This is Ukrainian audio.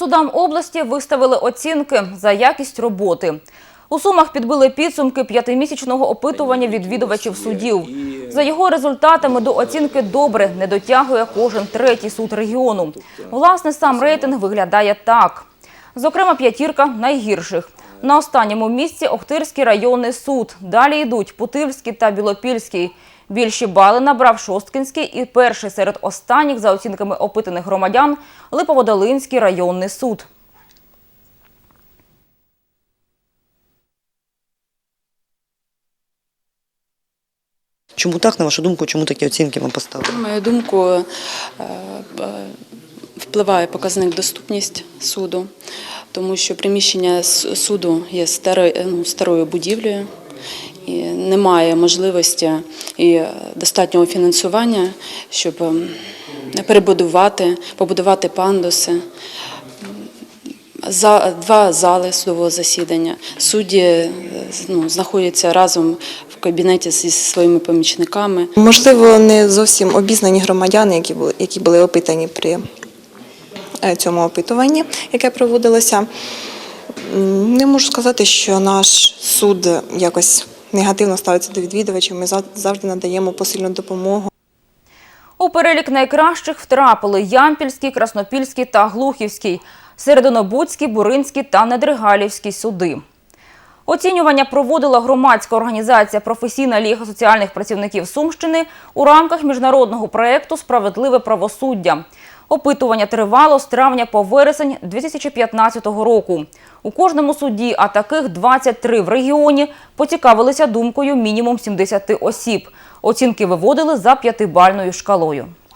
Судам області виставили оцінки за якість роботи. У Сумах підбили підсумки п'ятимісячного опитування відвідувачів судів. За його результатами до оцінки добре не дотягує кожен третій суд регіону. Власне, сам рейтинг виглядає так. Зокрема, п'ятірка найгірших. На останньому місці Охтирський районний суд. Далі йдуть Путивський та Білопільський. Більші бали набрав Шосткинський і перший серед останніх, за оцінками опитаних громадян, Липоводолинський районний суд. Чому так, на вашу думку, чому такі оцінки вам поставили? На мою думку, е, е, впливає показник доступність суду, тому що приміщення суду є старою, ну, старою будівлею. Немає можливості і достатнього фінансування, щоб ем, перебудувати, побудувати пандуси. За два зали судового засідання. Судді е, ну, знаходяться разом в кабінеті зі своїми помічниками. Можливо, не зовсім обізнані громадяни, які були, які були опитані при е, цьому опитуванні, яке проводилося. Не можу сказати, що наш суд якось негативно ставиться до відвідувачів. Ми зав- завжди надаємо посильну допомогу. У перелік найкращих втрапили Ямпільський, Краснопільський та Глухівський, Серединобудський, Буринський та Недригалівський суди. Оцінювання проводила громадська організація Професійна ліга соціальних працівників Сумщини у рамках міжнародного проєкту Справедливе правосуддя. Опитування тривало з травня по вересень 2015 року. У кожному суді, а таких 23 в регіоні, поцікавилися думкою мінімум 70 осіб. Оцінки виводили за п'ятибальною шкалою.